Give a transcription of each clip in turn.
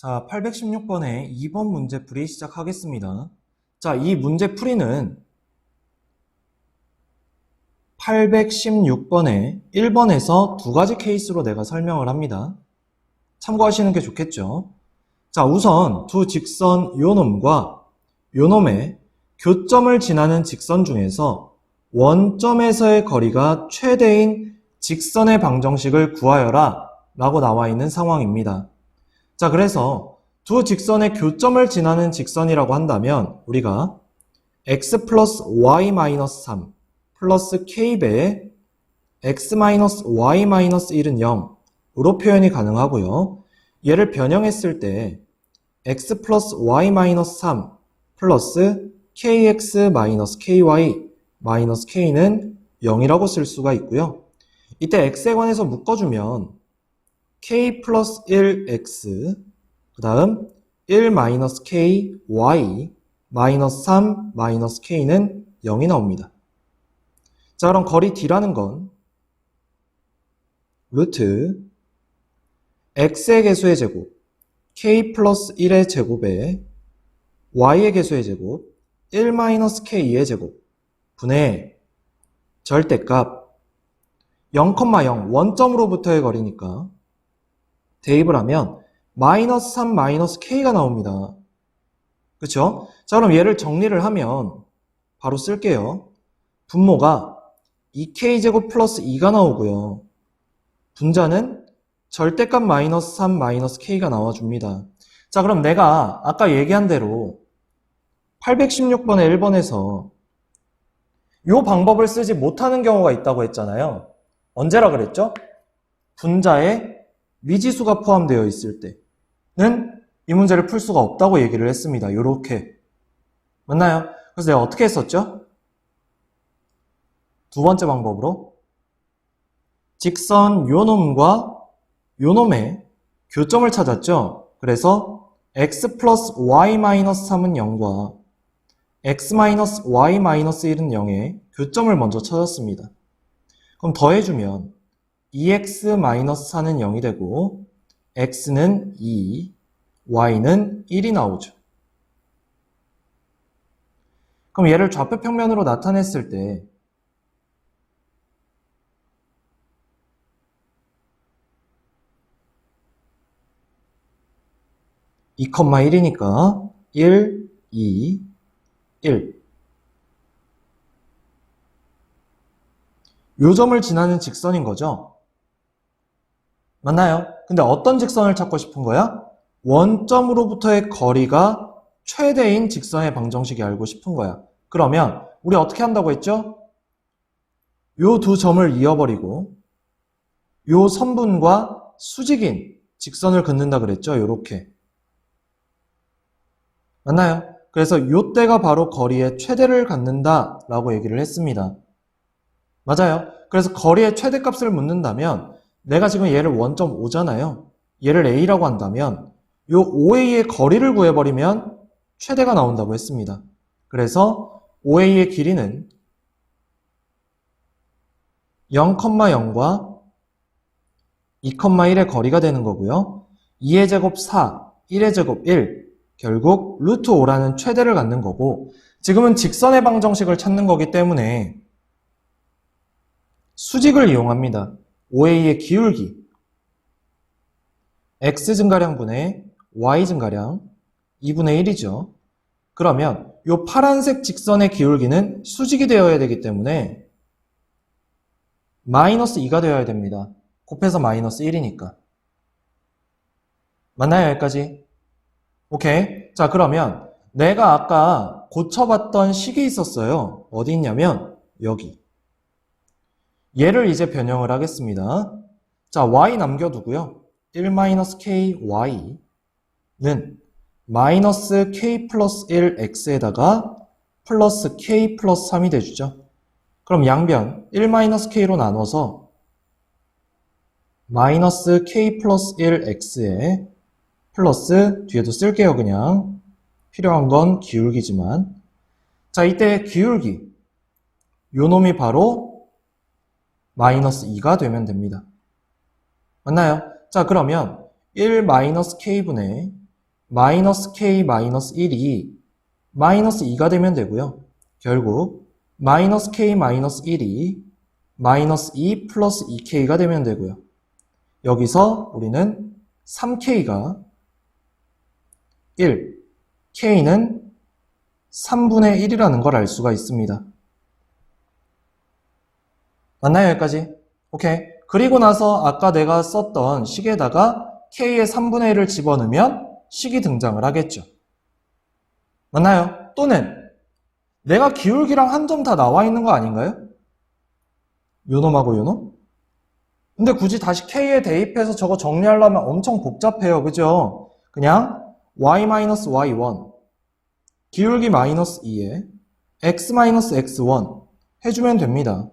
자, 816번의 2번 문제 풀이 시작하겠습니다. 자, 이 문제 풀이는 816번에 1번에서 두 가지 케이스로 내가 설명을 합니다. 참고하시는 게 좋겠죠. 자, 우선 두 직선 요놈과 요놈의 교점을 지나는 직선 중에서 원점에서의 거리가 최대인 직선의 방정식을 구하여라 라고 나와 있는 상황입니다. 자, 그래서 두 직선의 교점을 지나는 직선이라고 한다면 우리가 x 플러스 y 마이너스 3 플러스 k배의 x 마이너스 y 마이너스 1은 0으로 표현이 가능하고요. 얘를 변형했을 때 x 플러스 y 마이너스 3 플러스 kx 마이너스 ky 마이너스 k는 0이라고 쓸 수가 있고요. 이때 x에 관해서 묶어주면 k 플러스 1x 그 다음 1 마이너스 k y 마이너스 3 마이너스 k는 0이 나옵니다. 자 그럼 거리 d라는 건 루트 x의 개수의 제곱 k 플러스 1의 제곱에 y의 개수의 제곱 1 마이너스 k의 제곱 분의 절대값 0,0 원점으로부터의 거리니까 대입을 하면 마이너스 3 마이너스 k가 나옵니다. 그쵸? 자 그럼 얘를 정리를 하면 바로 쓸게요. 분모가 2k제곱 플러스 2가 나오고요. 분자는 절대값 마이너스 3 마이너스 k가 나와줍니다. 자 그럼 내가 아까 얘기한 대로 816번에 1번에서 이 방법을 쓰지 못하는 경우가 있다고 했잖아요. 언제라 그랬죠? 분자에 미지수가 포함되어 있을 때는 이 문제를 풀 수가 없다고 얘기를 했습니다. 요렇게. 맞나요? 그래서 내가 어떻게 했었죠? 두 번째 방법으로 직선 요놈과 요놈의 교점을 찾았죠? 그래서 x 플러스 y 마이너스 3은 0과 x 마이너스 y 마이너스 1은 0의 교점을 먼저 찾았습니다. 그럼 더해주면 2x-4는 0이 되고 x는 2, y는 1이 나오죠. 그럼 얘를 좌표 평면으로 나타냈을 때 2,1이니까 1, 2, 1. 요 점을 지나는 직선인 거죠? 맞나요? 근데 어떤 직선을 찾고 싶은 거야? 원점으로부터의 거리가 최대인 직선의 방정식이 알고 싶은 거야. 그러면 우리 어떻게 한다고 했죠? 요 두 점을 이어버리고 요 선분과 수직인 직선을 긋는다 그랬죠? 요렇게. 맞나요? 그래서 요때가 바로 거리의 최대를 갖는다 라고 얘기를 했습니다. 맞아요. 그래서 거리의 최대값을 묻는다면 내가 지금 얘를 1.5잖아요. 얘를 A라고 한다면 요 OA의 거리를 구해버리면 최대가 나온다고 했습니다. 그래서 OA의 길이는 0,0과 2,1의 거리가 되는 거고요. 2의 제곱 4, 1의 제곱 1, 결국 루트 5라는 최대를 갖는 거고 지금은 직선의 방정식을 찾는 거기 때문에 수직을 이용합니다. OA의 기울기 x 증가량분의 y 증가량 2분의 1이죠. 그러면 이 파란색 직선의 기울기는 수직이 되어야 되기 때문에 마이너스 2가 되어야 됩니다. 곱해서 마이너스 1이니까. 맞나요? 여기까지? 오케이. 자, 그러면 내가 아까 고쳐봤던 식이 있었어요. 어디 있냐면 여기. 얘를 이제 변형을 하겠습니다. 자, y 남겨두고요. 1-ky y는 마이너스 k 플러스 1x에다가 플러스 k 플러스 3이 돼주죠. 그럼 양변 1-k로 나눠서 마이너스 k 플러스 1x에 플러스 뒤에도 쓸게요 그냥 필요한 건 기울기지만 자 이때 기울기 요 놈이 바로 마이너스 2가 되면 됩니다 맞나요? 자 그러면 1 마이너스 k분의 마이너스 k 마이너스 1이 마이너스 2가 되면 되고요. 결국 마이너스 k 마이너스 1이 마이너스 2 플러스 2k가 되면 되고요. 여기서 우리는 3k가 1, k는 3분의 1이라는 걸 알 수가 있습니다. 맞나요, 여기까지? 오케이. 그리고 나서 아까 내가 썼던 식에다가 k의 3분의 1을 집어넣으면 식이 등장을 하겠죠. 맞나요? 또는 내가 기울기랑 한 점 다 나와 있는 거 아닌가요? 요 놈하고 요 놈? 근데 굳이 다시 k에 대입해서 저거 정리하려면 엄청 복잡해요. 그죠? 그냥 y-y1 기울기 마이너스 2에 x-x1 해주면 됩니다.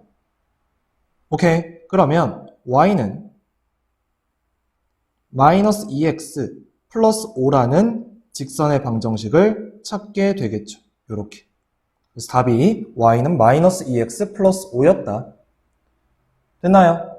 오케이. 그러면 y는 마이너스 2x 플러스 5라는 직선의 방정식을 찾게 되겠죠. 이렇게. 그래서 답이 y는 마이너스 2x 플러스 5였다. 됐나요?